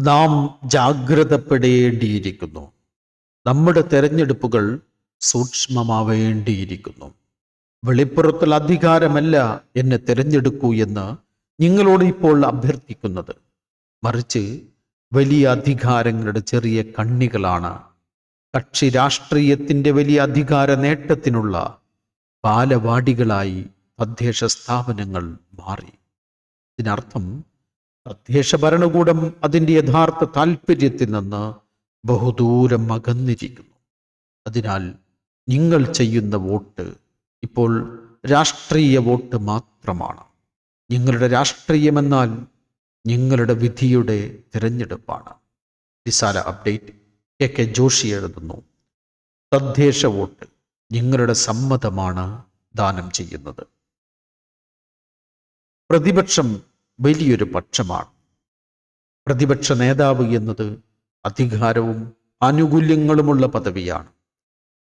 നാം ജാഗ്രതപ്പെടേണ്ടിയിരിക്കുന്നു. നമ്മുടെ തെരഞ്ഞെടുപ്പുകൾ സൂക്ഷ്മമാവേണ്ടിയിരിക്കുന്നു. വെളിപ്പുറത്തുള്ള അധികാരമല്ല എന്നെ തിരഞ്ഞെടുക്കൂ എന്ന് നിങ്ങളോട് ഇപ്പോൾ അഭ്യർത്ഥിക്കുന്നത്. മറിച്ച് വലിയ അധികാരങ്ങളുടെ ചെറിയ കണ്ണികളാണ്. കക്ഷി രാഷ്ട്രീയത്തിന്റെ വലിയ അധികാര നേട്ടത്തിനുള്ള ബാലവാടികളായി തദ്ദേശ സ്ഥാപനങ്ങൾ മാറി. ഇതിനർത്ഥം തദ്ദേശ ഭരണകൂടം അതിന്റെ യഥാർത്ഥ താല്പര്യത്തിൽ നിന്ന് ബഹുദൂരം അകന്നിരിക്കുന്നു. അതിനാൽ നിങ്ങൾ ചെയ്യുന്ന വോട്ട് ഇപ്പോൾ രാഷ്ട്രീയ വോട്ട് മാത്രമാണ്. നിങ്ങളുടെ രാഷ്ട്രീയമെന്നാൽ നിങ്ങളുടെ വിധിയുടെ തിരഞ്ഞെടുപ്പാണ്. നിസാര അപ്ഡേറ്റ് കെ കെ ജോഷി എഴുതുന്നു. തദ്ദേശ വോട്ട് നിങ്ങളുടെ സമ്മതമാണ് ദാനം ചെയ്യുന്നത്. പ്രതിപക്ഷം വലിയൊരു പക്ഷമാണ്. പ്രതിപക്ഷ നേതാവ് എന്നത് അധികാരവും ആനുകൂല്യങ്ങളുമുള്ള പദവിയാണ്.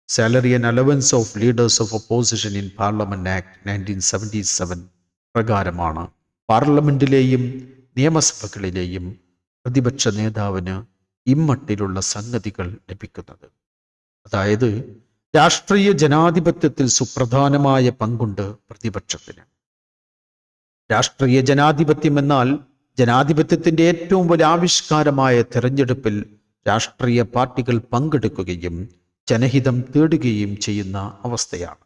Salary and allowance of leaders of opposition in parliament act nineteen seventy seven പ്രകാരമാണ് പാർലമെന്റിലെയും നിയമസഭകളിലെയും പ്രതിപക്ഷ നേതാവിന് ഇമ്മട്ടിലുള്ള സംഗതികൾ ലഭിക്കുന്നത്. അതായത് രാഷ്ട്രീയ ജനാധിപത്യത്തിൽ സുപ്രധാനമായ പങ്കുണ്ട് പ്രതിപക്ഷത്തിന്. രാഷ്ട്രീയ ജനാധിപത്യം എന്നാൽ ജനാധിപത്യത്തിന്റെ ഏറ്റവും വലിയ ആവിഷ്കാരമായ തെരഞ്ഞെടുപ്പിൽ രാഷ്ട്രീയ പാർട്ടികൾ പങ്കെടുക്കുകയും ജനഹിതം തേടുകയും ചെയ്യുന്ന അവസ്ഥയാണ്.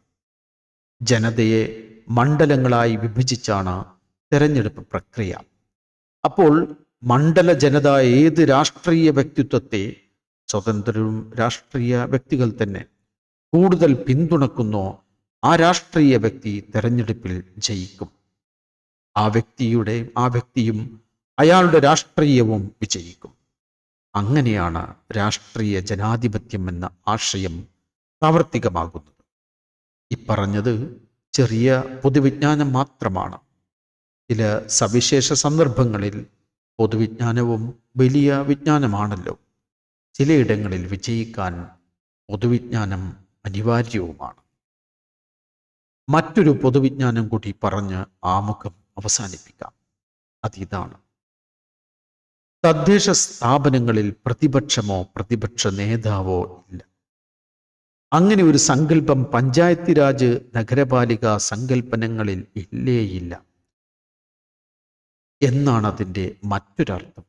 ജനതയെ മണ്ഡലങ്ങളായി വിഭജിച്ചാണ് തെരഞ്ഞെടുപ്പ് പ്രക്രിയ. അപ്പോൾ മണ്ഡല ജനത ഏത് രാഷ്ട്രീയ വ്യക്തിത്വത്തെ സ്വതന്ത്രരും രാഷ്ട്രീയ വ്യക്തികൾ തന്നെ കൂടുതൽ പിന്തുണക്കുന്നോ ആ രാഷ്ട്രീയ വ്യക്തി തെരഞ്ഞെടുപ്പിൽ ജയിക്കും. ആ വ്യക്തിയുടെ ആ വ്യക്തിയും അയാളുടെ രാഷ്ട്രീയവും വിജയിക്കും. അങ്ങനെയാണ് രാഷ്ട്രീയ ജനാധിപത്യം എന്ന ആശയം പ്രാവർത്തികമാകുന്നത്. ഇപ്പറഞ്ഞത് ചെറിയ പൊതുവിജ്ഞാനം മാത്രമാണ്. ചില സവിശേഷ സന്ദർഭങ്ങളിൽ പൊതുവിജ്ഞാനവും വലിയ വിജ്ഞാനമാണല്ലോ. ചിലയിടങ്ങളിൽ വിജയിക്കാൻ പൊതുവിജ്ഞാനം അനിവാര്യവുമാണ്. മറ്റൊരു പൊതുവിജ്ഞാനം കൂടി പറഞ്ഞ് ആമുഖം അവസാനിപ്പിക്കാം. അതിതാണ്. തദ്ദേശ സ്ഥാപനങ്ങളിൽ പ്രതിപക്ഷമോ പ്രതിപക്ഷ നേതാവോ ഇല്ല. അങ്ങനെ ഒരു സങ്കല്പം പഞ്ചായത്തി രാജ് നഗരപാലിക സങ്കല്പനങ്ങളിൽ ഇല്ലേയില്ല. എന്നാണ് അതിന്റെ മറ്റൊരർത്ഥം.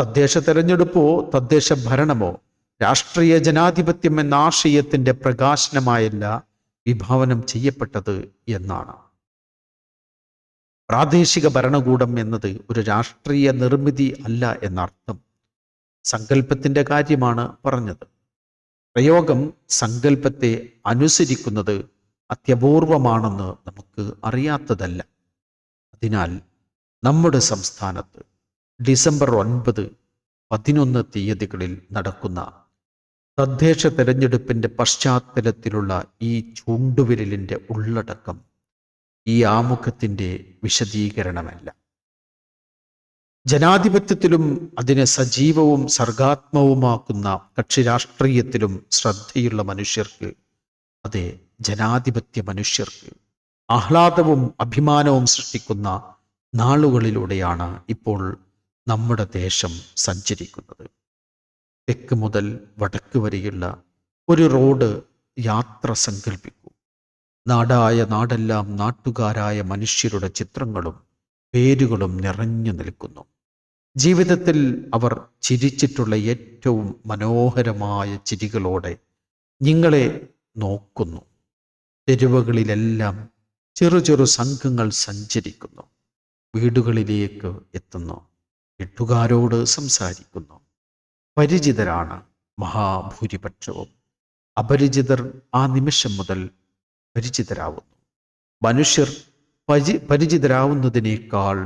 തദ്ദേശ തെരഞ്ഞെടുപ്പോ തദ്ദേശ ഭരണമോ രാഷ്ട്രീയ ജനാധിപത്യം എന്ന ആശയത്തിന്റെ പ്രകാശനമായല്ല വിഭാവനം ചെയ്യപ്പെട്ടത് എന്നാണ്. പ്രാദേശിക ഭരണകൂടം എന്നത് ഒരു രാഷ്ട്രീയ നിർമ്മിതി അല്ല എന്നർത്ഥം സങ്കല്പത്തിന്റെ കാര്യമാണ് പറഞ്ഞത്. പ്രയോഗം സങ്കല്പത്തെ അനുസരിക്കുന്നത് അത്യപൂർവമാണെന്ന് നമുക്ക് അറിയാത്തതല്ല. അതിനാൽ നമ്മുടെ സംസ്ഥാനത്ത് ഡിസംബർ ഒൻപത് പതിനൊന്ന് തീയതികളിൽ നടക്കുന്ന തദ്ദേശ തെരഞ്ഞെടുപ്പിന്റെ പശ്ചാത്തലത്തിലുള്ള ഈ ചൂണ്ടുവിരലിന്റെ ഉള്ളടക്കം ഈ ആമുഖത്തിന്റെ വിശദീകരണമല്ല. ജനാധിപത്യത്തിലും അതിനെ സജീവവും സർഗാത്മവുമാക്കുന്ന കക്ഷി രാഷ്ട്രീയത്തിലും ശ്രദ്ധയുള്ള മനുഷ്യർക്ക് അതെ ജനാധിപത്യ മനുഷ്യർക്ക് ആഹ്ലാദവും അഭിമാനവും സൃഷ്ടിക്കുന്ന നാളുകളിലൂടെയാണ് ഇപ്പോൾ നമ്മുടെ ദേശം സഞ്ചരിക്കുന്നത്. തെക്ക് മുതൽ വടക്ക് വരെയുള്ള ഒരു റോഡ് യാത്ര സങ്കല്പിക്കൂ നാടായ നാടെല്ലാം നാട്ടുകാരായ മനുഷ്യരുടെ ചിത്രങ്ങളും പേരുകളും നിറഞ്ഞു നിൽക്കുന്നു. ജീവിതത്തിൽ അവർ ചിരിച്ചിട്ടുള്ള ഏറ്റവും മനോഹരമായ ചിരികളോടെ നിങ്ങളെ നോക്കുന്നു. തെരുവുകളിലെല്ലാം ചെറു ചെറു സംഘങ്ങൾ സഞ്ചരിക്കുന്നു. വീടുകളിലേക്ക് എത്തുന്നു. എട്ടുകാരോട് സംസാരിക്കുന്നു. പരിചിതരാണ് മഹാഭൂരിപക്ഷവും. അപരിചിതർ ആ നിമിഷം മുതൽ പരിചിതരാവുന്നു. മനുഷ്യർ പരി പരിചിതരാവുന്നതിനേക്കാൾ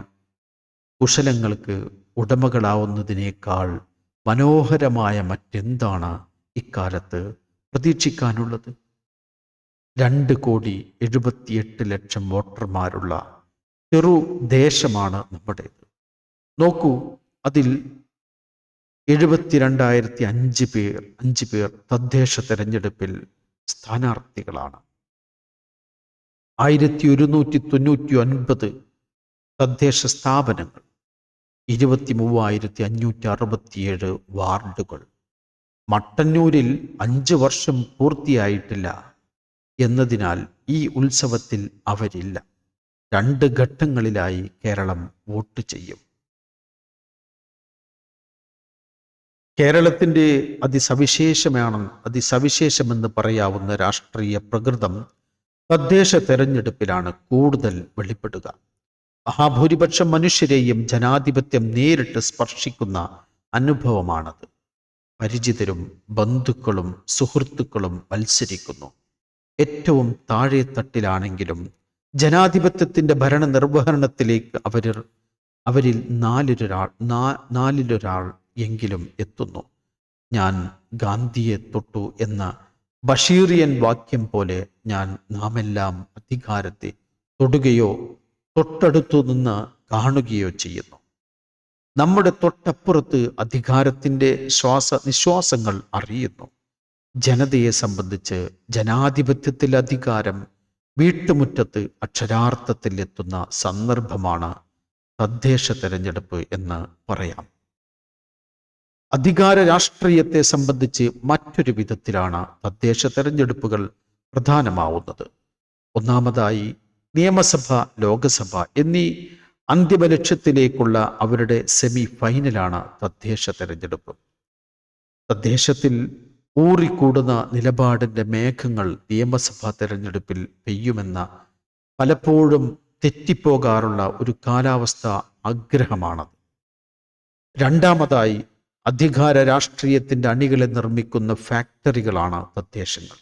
കുശലങ്ങൾക്ക് ഉടമകളാവുന്നതിനേക്കാൾ മനോഹരമായ മറ്റെന്താണ് ഇക്കാലത്ത് പ്രതീക്ഷിക്കാനുള്ളത്? രണ്ട് കോടി എഴുപത്തിയെട്ട് ലക്ഷം വോട്ടർമാരുള്ള ചെറു ദേശമാണ് നമ്മുടേത്. നോക്കൂ അതിൽ എഴുപത്തിരണ്ടായിരത്തി അഞ്ച് പേർ അഞ്ച് പേർ തദ്ദേശ തെരഞ്ഞെടുപ്പിൽ സ്ഥാനാർത്ഥികളാണ്. ആയിരത്തി ഒരുന്നൂറ്റി തൊണ്ണൂറ്റി ഒൻപത് തദ്ദേശ സ്ഥാപനങ്ങൾ ഇരുപത്തി മൂവായിരത്തി അഞ്ഞൂറ്റി അറുപത്തിയേഴ് വാർഡുകൾ. മട്ടന്നൂരിൽ അഞ്ച് വർഷം പൂർത്തിയായിട്ടില്ല എന്നതിനാൽ ഈ ഉത്സവത്തിൽ അവരില്ല. രണ്ട് ഘട്ടങ്ങളിലായി കേരളം വോട്ട് ചെയ്യും. കേരളത്തിന്റെ അതിസവിശേഷമാണ് അതിസവിശേഷമെന്ന് പറയാവുന്ന രാഷ്ട്രീയ പ്രകൃതം തദ്ദേശ തെരഞ്ഞെടുപ്പിലാണ് കൂടുതൽ വെളിപ്പെടുക. മഹാഭൂരിപക്ഷം മനുഷ്യരെയും ജനാധിപത്യം നേരിട്ട് സ്പർശിക്കുന്ന അനുഭവമാണത്. പരിചിതരും ബന്ധുക്കളും സുഹൃത്തുക്കളും മത്സരിക്കുന്നു. ഏറ്റവും താഴെ തട്ടിലാണെങ്കിലും ജനാധിപത്യത്തിന്റെ ഭരണ നിർവഹണത്തിലേക്ക് അവരിൽ അവരിൽ നാലിലൊരാൾ നാ- നാലിലൊരാൾ എങ്കിലും എത്തുന്നു. ഞാൻ ഗാന്ധിയെ തൊട്ടു എന്ന ബഷീറിയൻ വാക്യം പോലെ ഞാൻ നാമെല്ലാം അധികാരത്തെ തൊടുകയോ തൊട്ടടുത്തു നിന്ന് കാണുകയോ ചെയ്യുന്നു. നമ്മുടെ തൊട്ടപ്പുറത്ത് അധികാരത്തിന്റെ ശ്വാസ നിശ്വാസങ്ങൾ അറിയുന്നു. ജനതയെ സംബന്ധിച്ച് ജനാധിപത്യത്തിൽ അധികാരം വീട്ടുമുറ്റത്ത് അക്ഷരാർത്ഥത്തിൽ എത്തുന്ന സന്ദർഭമാണ് തദ്ദേശ തെരഞ്ഞെടുപ്പ് എന്ന് പറയാം. അധികാര രാഷ്ട്രീയത്തെ സംബന്ധിച്ച് മറ്റൊരു വിധത്തിലാണ് തദ്ദേശ തെരഞ്ഞെടുപ്പുകൾ പ്രധാനമാവുന്നത്. ഒന്നാമതായി നിയമസഭ ലോകസഭ എന്നീ അന്തിമ ലക്ഷ്യത്തിലേക്കുള്ള അവരുടെ സെമി ഫൈനലാണ് തദ്ദേശ തെരഞ്ഞെടുപ്പ്. തദ്ദേശത്തിൽ ഊറിക്കൂടുന്ന നിലപാടിന്റെ മേഘങ്ങൾ നിയമസഭാ തെരഞ്ഞെടുപ്പിൽ പെയ്യുമെന്ന പലപ്പോഴും തെറ്റിപ്പോകാറുള്ള ഒരു കാലാവസ്ഥ ആഗ്രഹമാണത്. രണ്ടാമതായി അധികാര രാഷ്ട്രീയത്തിന്റെ അണികളെ നിർമ്മിക്കുന്ന ഫാക്ടറികളാണ് തദ്ദേശങ്ങൾ.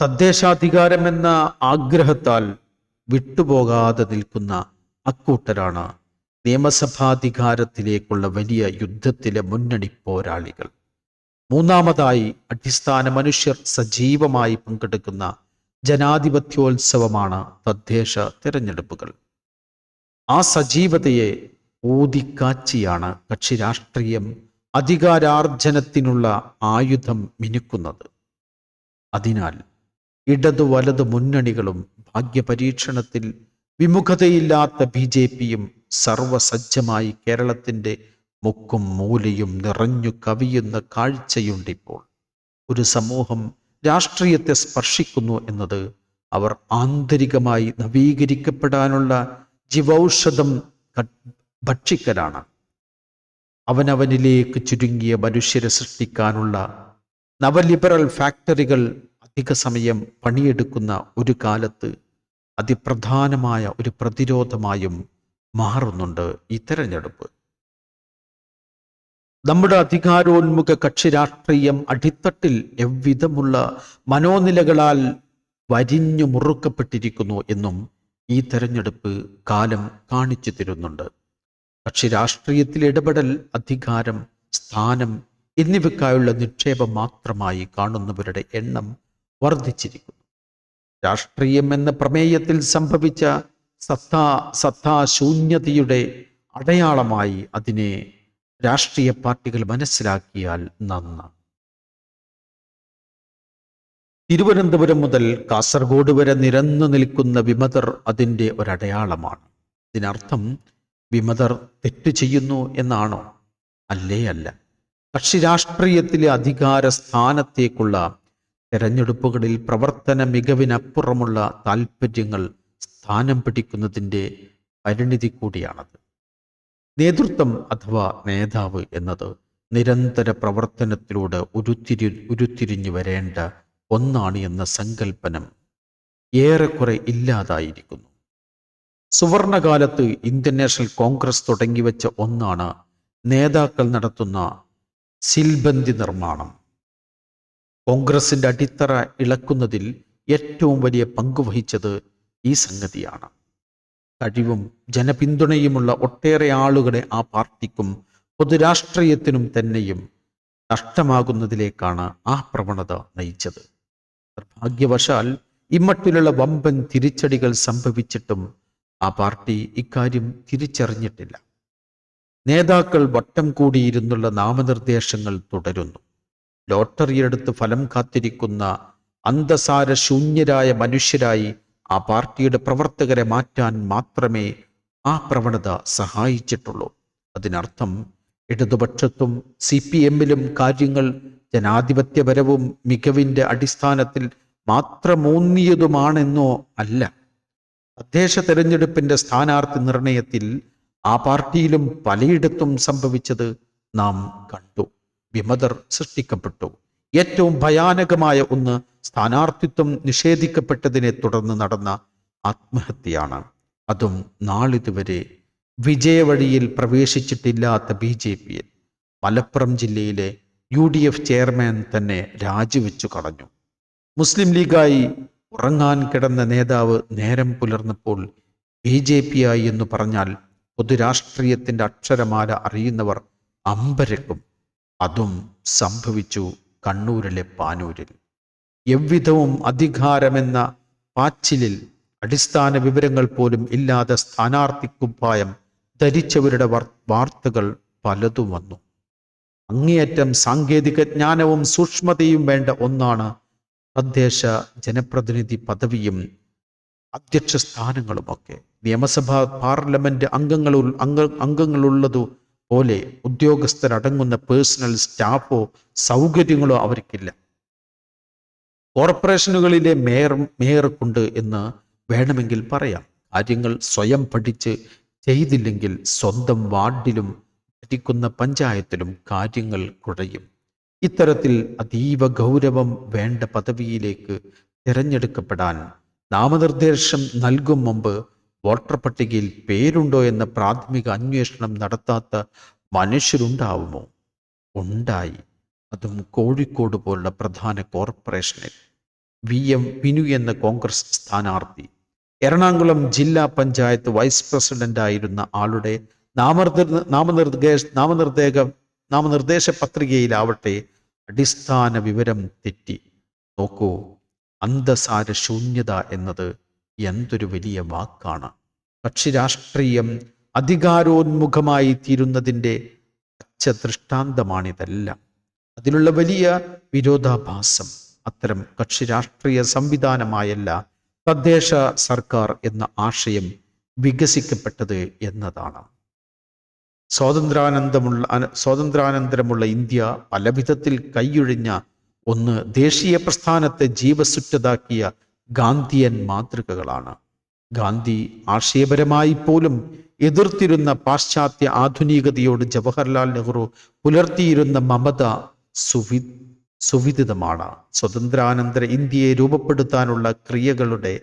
തദ്ദേശാധികാരമെന്ന ആഗ്രഹത്താൽ വിട്ടുപോകാതെ നിൽക്കുന്ന അക്കൂട്ടരാണ് നിയമസഭാധികാരത്തിലേക്കുള്ള വലിയ യുദ്ധത്തിലെ മുന്നണി പോരാളികൾ. മൂന്നാമതായി അടിസ്ഥാന മനുഷ്യർ സജീവമായി പങ്കെടുക്കുന്ന ജനാധിപത്യോത്സവമാണ് തദ്ദേശ തിരഞ്ഞെടുപ്പുകൾ. ആ സജീവതയെ ഊതിക്കാച്ചിയാണ് കക്ഷി രാഷ്ട്രീയം അധികാരാർജനത്തിനുള്ള ആയുധം മിനുക്കുന്നത്. അതിനാൽ ഇടതു വലത് മുന്നണികളും ഭാഗ്യപരീക്ഷണത്തിൽ വിമുഖതയില്ലാത്ത ബി ജെ പിയും സർവസജ്ജമായി കേരളത്തിന്റെ മുക്കും മൂലയും നിറഞ്ഞു കവിയുന്ന കാഴ്ചയുണ്ടിപ്പോൾ. ഒരു സമൂഹം രാഷ്ട്രീയത്തെ സ്പർശിക്കുന്നു എന്നത് അവർ ആന്തരികമായി നവീകരിക്കപ്പെടാനുള്ള ജീവൌഷധം ഭക്ഷിക്കലാണ്. അവനവനിലേക്ക് ചുരുങ്ങിയ മനുഷ്യരെ സൃഷ്ടിക്കാനുള്ള നവലിബറൽ ഫാക്ടറികൾ അധിക സമയം പണിയെടുക്കുന്ന ഒരു കാലത്ത് അതിപ്രധാനമായ ഒരു പ്രതിരോധമായും മാറുന്നുണ്ട് ഈ തെരഞ്ഞെടുപ്പ്. നമ്മുടെ അധികാരോന്മുഖ കക്ഷി രാഷ്ട്രീയം അടിത്തട്ടിൽ എവ്വിധമുള്ള മനോനിലകളാൽ വരിഞ്ഞു മുറുക്കപ്പെട്ടിരിക്കുന്നു എന്നും ഈ തെരഞ്ഞെടുപ്പ് കാലം കാണിച്ചു തരുന്നുണ്ട്. കക്ഷി രാഷ്ട്രീയത്തിൽ ഇടപെടൽ അധികാരം സ്ഥാനം എന്നിവയ്ക്കായുള്ള നിക്ഷേപം മാത്രമായി കാണുന്നവരുടെ എണ്ണം വർദ്ധിച്ചിരിക്കുന്നു. രാഷ്ട്രീയം എന്ന പ്രമേയത്തിൽ സംഭവിച്ച സത്താ സത്താശൂന്യതയുടെ അടയാളമായി അതിനെ രാഷ്ട്രീയ പാർട്ടികൾ മനസ്സിലാക്കിയാൽ നന്ന് തിരുവനന്തപുരം മുതൽ കാസർഗോഡ് വരെ നിരന്നു നിൽക്കുന്ന വിമതർ അതിന്റെ ഒരടയാളമാണ്. ഇതിനർത്ഥം വിമതർ തെറ്റ് ചെയ്യുന്നു എന്നാണോ? അല്ലേ അല്ല. കക്ഷി രാഷ്ട്രീയത്തിലെ അധികാര സ്ഥാനത്തേക്കുള്ള തെരഞ്ഞെടുപ്പുകളിൽ പ്രവർത്തന മികവിനപ്പുറമുള്ള താൽപ്പര്യങ്ങൾ സ്ഥാനം പിടിക്കുന്നതിന്റെ പരിണിതി കൂടിയാണത്. നേതൃത്വം അഥവാ നേതാവ് എന്നത് നിരന്തര പ്രവർത്തനത്തിലൂടെ ഉരുത്തിരി ഉരുത്തിരിഞ്ഞു വരേണ്ട ഒന്നാണ് എന്ന സങ്കല്പനം ഏറെക്കുറെ ഇല്ലാതായിരിക്കുന്നു. സുവർണകാലത്ത് ഇന്ത്യൻ നാഷണൽ കോൺഗ്രസ് തുടങ്ങിവെച്ച ഒന്നാണ് നേതാക്കൾ നടത്തുന്ന സിൽബന്തി നിർമ്മാണം. കോൺഗ്രസിന്റെ അടിത്തറ ഇളക്കുന്നതിൽ ഏറ്റവും വലിയ പങ്ക് വഹിച്ചത് ഈ സംഗതിയാണ്. കഴിവും ജനപിന്തുണയുമുള്ള ഒട്ടേറെ ആളുകളെ ആ പാർട്ടിക്കും പൊതുരാഷ്ട്രീയത്തിനും തന്നെയും നഷ്ടമാകുന്നതിലേക്കാണ് ആ പ്രവണത നയിച്ചത്. നിർഭാഗ്യവശാൽ ഇമ്മട്ടിലുള്ള വമ്പൻ തിരിച്ചടികൾ സംഭവിച്ചിട്ടും ആ പാർട്ടി ഇക്കാര്യം തിരിച്ചറിഞ്ഞിട്ടില്ല. നേതാക്കൾ വട്ടം കൂടിയിരുന്നുള്ള നാമനിർദ്ദേശങ്ങൾ തുടരുന്നു. ലോട്ടറിയെടുത്ത് ഫലം കാത്തിരിക്കുന്ന അന്തസാര ശൂന്യരായ മനുഷ്യരായി ആ പാർട്ടിയുടെ പ്രവർത്തകരെ മാറ്റാൻ മാത്രമേ ആ പ്രവണത സഹായിച്ചിട്ടുള്ളൂ. അതിനർത്ഥം ഇടതുപക്ഷത്തും സി പി എമ്മിലും കാര്യങ്ങൾ ജനാധിപത്യപരവും മികവിന്റെ അടിസ്ഥാനത്തിൽ മാത്രമൂന്നിയതുമാണെന്നോ അല്ല. തദ്ദേശ തെരഞ്ഞെടുപ്പിന്റെ സ്ഥാനാർത്ഥി നിർണയത്തിൽ ആ പാർട്ടിയിലും പലയിടത്തും സംഭവിച്ചത് നാം കണ്ടു. വിമതർ സൃഷ്ടിക്കപ്പെട്ടു. ഏറ്റവും ഭയാനകമായ ഒന്ന് സ്ഥാനാർത്ഥിത്വം നിഷേധിക്കപ്പെട്ടതിനെ തുടർന്ന് നടന്ന ആത്മഹത്യയാണ്. അതും നാളിതുവരെ വിജയവഴിയിൽ പ്രവേശിച്ചിട്ടില്ലാത്ത ബി ജെ പിയിൽ മലപ്പുറം ജില്ലയിലെ യു ഡി എഫ് ചെയർമാൻ തന്നെ രാജിവെച്ചു കളഞ്ഞു. മുസ്ലിം ലീഗായി ഉറങ്ങാൻ കിടന്ന നേതാവ് നേരം പുലർന്നപ്പോൾ ബി ജെ പി ആയി എന്ന് പറഞ്ഞാൽ പൊതുരാഷ്ട്രീയത്തിന്റെ അക്ഷരമാല അറിയുന്നവർ അമ്പരക്കും. അതും സംഭവിച്ചു കണ്ണൂരിലെ പാനൂരിൽ. എவ்விധവും അധികാരമെന്ന പാച്ചിലിൽ അടിസ്ഥാന വിവരങ്ങൾ പോലും ഇല്ലാതെ സ്ഥാനാർത്ഥിക്കുപ്പായം ധരിച്ചവരുടെ വർ- വാർത്തകൾ പലതും വന്നു. അങ്ങേയറ്റം സാങ്കേതിക ജ്ഞാനവും സൂക്ഷ്മതയും വേണ്ട ഒന്നാണ് തദ്ദേശ ജനപ്രതിനിധി പദവിയും അധ്യക്ഷ സ്ഥാനങ്ങളുമൊക്കെ നിയമസഭാ പാർലമെന്റ് അംഗങ്ങൾ അംഗ അംഗങ്ങളുള്ളതു പോലെ ഉദ്യോഗസ്ഥരടങ്ങുന്ന പേഴ്സണൽ സ്റ്റാഫോ സൗകര്യങ്ങളോ അവർക്കില്ല. കോർപ്പറേഷനുകളിലെ മേയർ മേയർക്കുണ്ട് എന്ന് വേണമെങ്കിൽ പറയാം. കാര്യങ്ങൾ സ്വയം പഠിച്ച് ചെയ്തില്ലെങ്കിൽ സ്വന്തം വാർഡിലും ഭരിക്കുന്ന പഞ്ചായത്തിലും കാര്യങ്ങൾ കുഴയും. ഇത്തരത്തിൽ അതീവ ഗൗരവം വേണ്ട പദവിയിലേക്ക് തിരഞ്ഞെടുക്കപ്പെടാൻ നാമനിർദ്ദേശം നൽകും മുമ്പ് വോട്ടർ പട്ടികയിൽ പേരുണ്ടോ എന്ന പ്രാഥമിക അന്വേഷണം നടത്താത്ത മനുഷ്യരുണ്ടാവുമോ? ഉണ്ടായി. അതും കോഴിക്കോട് പോലുള്ള പ്രധാന കോർപ്പറേഷനിൽ. വി. എം. വിനു എന്ന കോൺഗ്രസ് സ്ഥാനാർത്ഥി. എറണാകുളം ജില്ലാ പഞ്ചായത്ത് വൈസ് പ്രസിഡന്റ് ആയിരുന്ന ആളുടെ നാമനിർദ്ദ നാമനിർദ്ദേശ നാമനിർദ്ദേശ നാമനിർദ്ദേശ പത്രികയിലാവട്ടെ അടിസ്ഥാന വിവരം തെറ്റി. നോക്കൂ അന്തസാര ശൂന്യത എന്നത് എന്തൊരു വലിയ വാക്കാണ്. കക്ഷി രാഷ്ട്രീയം അധികാരോന്മുഖമായി തീരുന്നതിന്റെ പച്ച ദൃഷ്ടാന്തമാണിതെല്ലാം അതിലുള്ള വലിയ വിരോധാഭാസം അത്തരം കക്ഷി രാഷ്ട്രീയ സംവിധാനമായല്ല തദ്ദേശ സർക്കാർ എന്ന ആശയം വികസിക്കപ്പെട്ടത് എന്നതാണ്. സ്വാതന്ത്ര്യാനന്തമുള്ള അന- സ്വാതന്ത്ര്യാനന്തരമുള്ള ഇന്ത്യ പലവിധത്തിൽ കൈയൊഴിഞ്ഞ ഒന്ന് ദേശീയ പ്രസ്ഥാനത്തെ ജീവസുറ്റതാക്കിയ ഗാന്ധിയൻ മാതൃകകളാണ്. ഗാന്ധി ആശയപരമായി പോലും എതിർത്തിരുന്ന പാശ്ചാത്യ ആധുനികതയോട് ജവഹർലാൽ നെഹ്റു പുലർത്തിയിരുന്ന മമത സുവി സുവിദിതമാണ്. സ്വതന്ത്രാനന്തര ഇന്ത്യയെ രൂപപ്പെടുത്താനുള്ള ക്രിയകളുടെ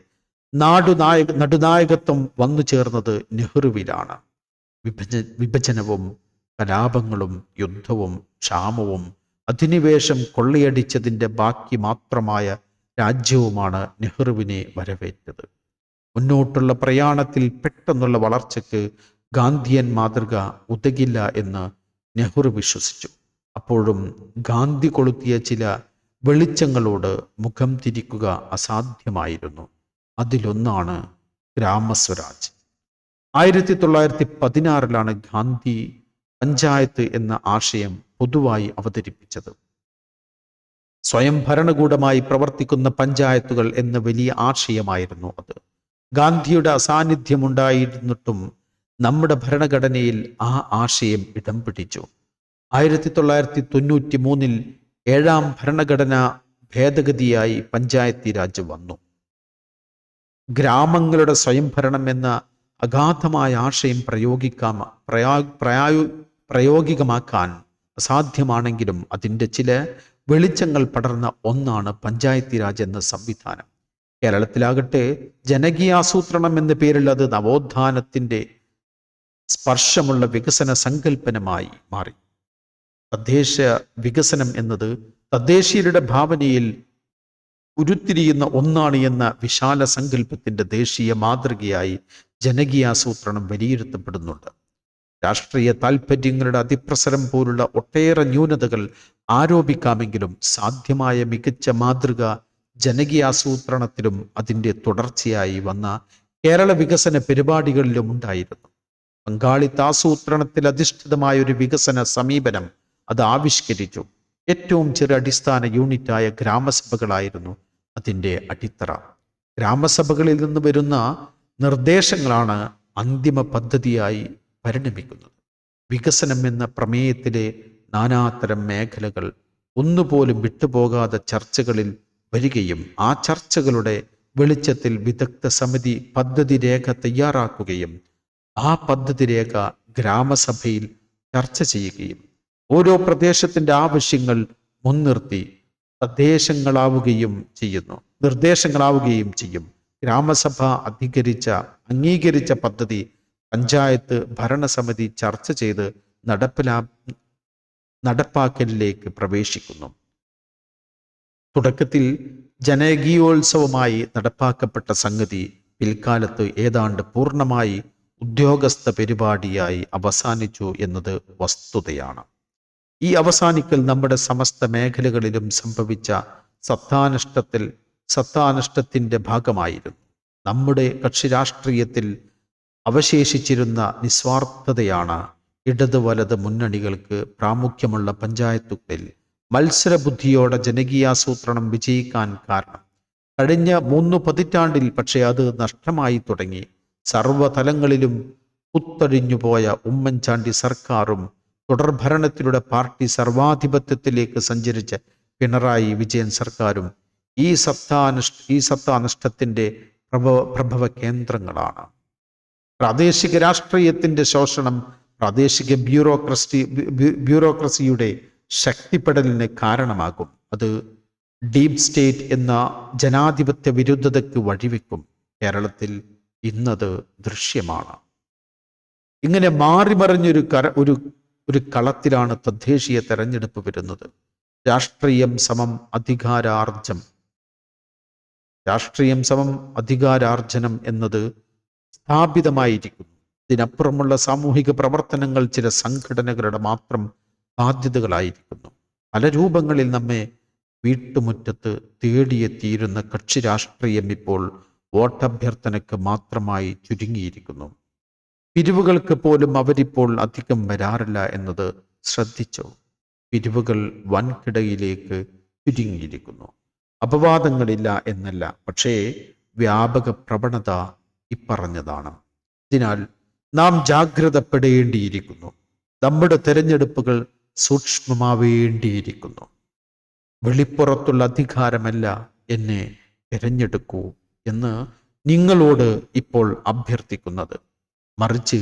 നാടുനായക നടുനായകത്വം വന്നു ചേർന്നത് നെഹ്റുവിലാണ്. വിഭജ വിഭജനവും കലാപങ്ങളും യുദ്ധവും ക്ഷാമവും അധിനിവേശം കൊള്ളിയടിച്ചതിന്റെ ബാക്കി മാത്രമായ രാജ്യവുമാണ് നെഹ്റുവിനെ വരവേറ്റത്. മുന്നോട്ടുള്ള പ്രയാണത്തിൽ പെട്ടെന്നുള്ള വളർച്ചയ്ക്ക് ഗാന്ധിയൻ മാതൃക ഉതകില്ല എന്ന് നെഹ്റു വിശ്വസിച്ചു. അപ്പോഴും ഗാന്ധി കൊളുത്തിയ ചില വെളിച്ചങ്ങളോട് മുഖം തിരിക്കുക അസാധ്യമായിരുന്നു. അതിലൊന്നാണ് ഗ്രാമസ്വരാജ്. ആയിരത്തി തൊള്ളായിരത്തി പതിനാറിലാണ് ഗാന്ധി പഞ്ചായത്ത് എന്ന ആശയം പൊതുവായി അവതരിപ്പിച്ചത്. സ്വയം ഭരണകൂടമായി പ്രവർത്തിക്കുന്ന പഞ്ചായത്തുകൾ എന്ന വലിയ ആശയമായിരുന്നു അത്. ഗാന്ധിയുടെ അസാന്നിധ്യമുണ്ടായിരുന്നിട്ടും നമ്മുടെ ഭരണഘടനയിൽ ആ ആശയം ഇടം പിടിച്ചു. ആയിരത്തി തൊള്ളായിരത്തി തൊണ്ണൂറ്റി മൂന്നിൽ ഏഴാം ഭരണഘടന ഭേദഗതിയായി പഞ്ചായത്തി രാജ് വന്നു. ഗ്രാമങ്ങളുടെ സ്വയംഭരണം എന്ന അഗാധമായ ആശയം പ്രയോഗിക്കാം പ്രയാ പ്രയായു പ്രയോഗികമാക്കാൻ അസാധ്യമാണെങ്കിലും അതിന്റെ ചില വെളിച്ചങ്ങൾ പടർന്ന ഒന്നാണ് പഞ്ചായത്തി രാജ് എന്ന സംവിധാനം. കേരളത്തിലാകട്ടെ ജനകീയാസൂത്രണം എന്ന പേരിൽ അത് നവോത്ഥാനത്തിന്റെ സ്പർശമുള്ള വികസന സങ്കല്പനമായി മാറി. തദ്ദേശ വികസനം എന്നത് തദ്ദേശീയരുടെ ഭാവനയിൽ ഉരുത്തിരിയുന്ന ഒന്നാണ് എന്ന വിശാല സങ്കല്പത്തിന്റെ ദേശീയ മാതൃകയായി ജനകീയാസൂത്രണം വിലയിരുത്തപ്പെടുന്നുണ്ട്. രാഷ്ട്രീയ താൽപ്പര്യങ്ങളുടെ അതിപ്രസരം പോലുള്ള ഒട്ടേറെ ന്യൂനതകൾ ആരോപിക്കാമെങ്കിലും സാധ്യമായ മികച്ച മാതൃക ജനകീയാസൂത്രണത്തിലും അതിന്റെ തുടർച്ചയായി വന്ന കേരള വികസന പരിപാടികളിലും ഉണ്ടായിരുന്നു. പങ്കാളിത്താസൂത്രണത്തിൽ അധിഷ്ഠിതമായ ഒരു വികസന സമീപനം അത് ആവിഷ്കരിച്ചു. ഏറ്റവും ചെറിയ അടിസ്ഥാന യൂണിറ്റായ ഗ്രാമസഭകളായിരുന്നു അതിന്റെ അടിത്തറ. ഗ്രാമസഭകളിൽ നിന്ന് വരുന്ന നിർദ്ദേശങ്ങളാണ് അന്തിമ പദ്ധതിയായി പരിണമിക്കുന്നത്. വികസനം എന്ന പ്രമേയത്തിലെ നാനാതരം മേഖലകൾ ഒന്നുപോലും വിട്ടുപോകാതെ ചർച്ചകളിൽ വരികയും ആ ചർച്ചകളുടെ വെളിച്ചത്തിൽ വിദഗ്ധ സമിതി പദ്ധതി രേഖ തയ്യാറാക്കുകയും ആ പദ്ധതി രേഖ ഗ്രാമസഭയിൽ ചർച്ച ചെയ്യുകയും ഓരോ പ്രദേശത്തിന്റെ ആവശ്യങ്ങൾ മുൻനിർത്തി തദ്ദേശങ്ങളാവുകയും ചെയ്യുന്നു. നിർദ്ദേശങ്ങളാവുകയും ചെയ്യും. ഗ്രാമസഭ അധികരിച്ച അംഗീകരിച്ച പദ്ധതി പഞ്ചായത്ത് ഭരണസമിതി ചർച്ച ചെയ്ത് നടപ്പിലാ നടപ്പാക്കലിലേക്ക് പ്രവേശിക്കുന്നു. തുടക്കത്തിൽ ജനകീയോത്സവമായി നടപ്പാക്കപ്പെട്ട സംഗതി പിൽക്കാലത്ത് ഏതാണ്ട് പൂർണമായി ഉദ്യോഗസ്ഥ പരിപാടിയായി അവസാനിച്ചു എന്നത് വസ്തുതയാണ്. ഈ അവസാനിക്കൽ നമ്മുടെ സമസ്ത മേഖലകളിലും സംഭവിച്ച സത്താനഷ്ടത്തിൽ സത്താനഷ്ടത്തിന്റെ ഭാഗമായിരുന്നു. നമ്മുടെ കക്ഷി രാഷ്ട്രീയത്തിൽ അവശേഷിച്ചിരുന്ന നിസ്വാർത്ഥതയാണ് ഇടത് വലത് മുന്നണികൾക്ക് പ്രാമുഖ്യമുള്ള പഞ്ചായത്തുകളിൽ മത്സരബുദ്ധിയോടെ ജനകീയാസൂത്രണം വിജയിക്കാൻ കാരണം. കഴിഞ്ഞ മൂന്ന് പതിറ്റാണ്ടിൽ പക്ഷേ അത് നഷ്ടമായി തുടങ്ങി. സർവതലങ്ങളിലും കുത്തഴിഞ്ഞുപോയ ഉമ്മൻചാണ്ടി സർക്കാരും തുടർഭരണത്തിലൂടെ പാർട്ടി സർവാധിപത്യത്തിലേക്ക് സഞ്ചരിച്ച പിണറായി വിജയൻ സർക്കാരും ഈ സത്താനുഷ് ഈ സത്താനുഷ്ഠത്തിന്റെ പ്രഭവ പ്രഭവ കേന്ദ്രങ്ങളാണ്. പ്രാദേശിക രാഷ്ട്രീയത്തിന്റെ ശോഷണം പ്രാദേശിക ബ്യൂറോക്രസി ബ്യൂറോക്രസിയുടെ ശക്തിപ്പെടലിന് കാരണമാകും. അത് ഡീപ് സ്റ്റേറ്റ് എന്ന ജനാധിപത്യ വിരുദ്ധതയ്ക്ക് വഴിവെക്കും. കേരളത്തിൽ ഇന്നത് ദൃശ്യമാണ്. ഇങ്ങനെ മാറിമറിഞ്ഞൊരു കര ഒരു ഒരു കളത്തിലാണ് തദ്ദേശീയ തെരഞ്ഞെടുപ്പ് വരുന്നത്. രാഷ്ട്രീയം സമം അധികാരാർജം രാഷ്ട്രീയം സമം അധികാരാർജനം എന്നത് സ്ഥാപിതമായിരിക്കുന്നു. ഇതിനപ്പുറമുള്ള സാമൂഹിക പ്രവർത്തനങ്ങൾ ചില സംഘടനകളുടെ മാത്രം ബാധ്യതകളായിരിക്കുന്നു. പല രൂപങ്ങളിൽ നമ്മെ വീട്ടുമുറ്റത്ത് തേടിയെത്തിയിരുന്ന കക്ഷി രാഷ്ട്രീയം ഇപ്പോൾ വോട്ടഭ്യർത്ഥനയ്ക്ക് മാത്രമായി ചുരുങ്ങിയിരിക്കുന്നു. പിരിവുകൾക്ക് പോലും അവരിപ്പോൾ അധികം വരാറില്ല എന്നത് ശ്രദ്ധിച്ചോ? പിരിവുകൾ വൻകിടയിലേക്ക് ചുരുങ്ങിയിരിക്കുന്നു. അപവാദങ്ങളില്ല എന്നല്ല പക്ഷേ വ്യാപക പ്രവണത ഇപ്പറഞ്ഞതാണ്. അതിനാൽ നാം ജാഗ്രതപ്പെടേണ്ടിയിരിക്കുന്നു. നമ്മുടെ തെരഞ്ഞെടുപ്പുകൾ സൂക്ഷ്മമാവേണ്ടിയിരിക്കുന്നു. വെളിപ്പുറത്തുള്ള അധികാരമല്ല എന്നെ തിരഞ്ഞെടുക്കൂ എന്ന് നിങ്ങളോട് ഇപ്പോൾ അഭ്യർത്ഥിക്കുന്നത്. മറിച്ച്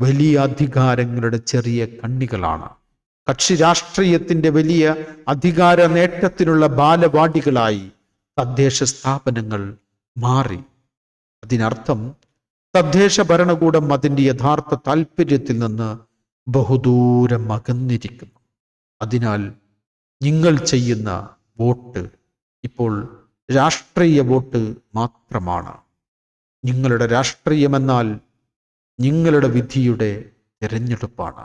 വലിയ അധികാരങ്ങളുടെ ചെറിയ കണ്ണികളാണ്. കക്ഷി രാഷ്ട്രീയത്തിന്റെ വലിയ അധികാര നേട്ടത്തിനുള്ള ബാലവാടികളായി തദ്ദേശ സ്ഥാപനങ്ങൾ മാറി. അതിനർത്ഥം തദ്ദേശ ഭരണകൂടം അതിന്റെ യഥാർത്ഥ താല്പര്യത്തിൽ നിന്ന് ബഹുദൂരം അകന്നിരിക്കുന്നു. അതിനാൽ നിങ്ങൾ ചെയ്യുന്ന വോട്ട് ഇപ്പോൾ രാഷ്ട്രീയ വോട്ട് മാത്രമാണ്. നിങ്ങളുടെ രാഷ്ട്രീയമെന്നാൽ നിങ്ങളുടെ വിധിയുടെ തിരഞ്ഞെടുപ്പാണ്.